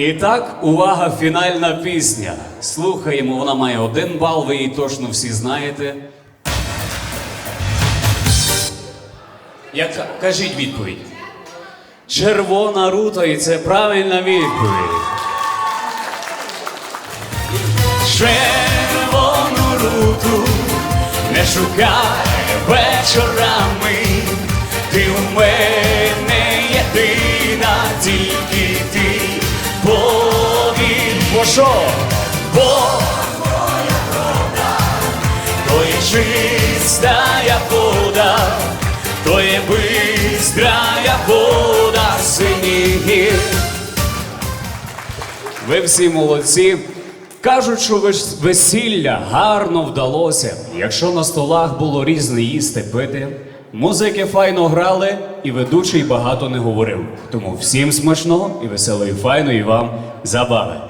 І так, увага, фінальна пісня. Слухаємо, вона має один бал, ви її точно всі знаєте. Яка? Кажіть відповідь. Червона рута, і це правильна відповідь. Червону руту не шукай вечорами. Ти у мене повір. Бо що? Бо то є чистая вода, то є бистрая вода синіх. Ви всі молодці. Кажуть, що весілля гарно вдалося. Якщо на столах було різне їсти пити, музики файно грали, і ведучий багато не говорив. Тому всім смачного і веселої файної вам забави.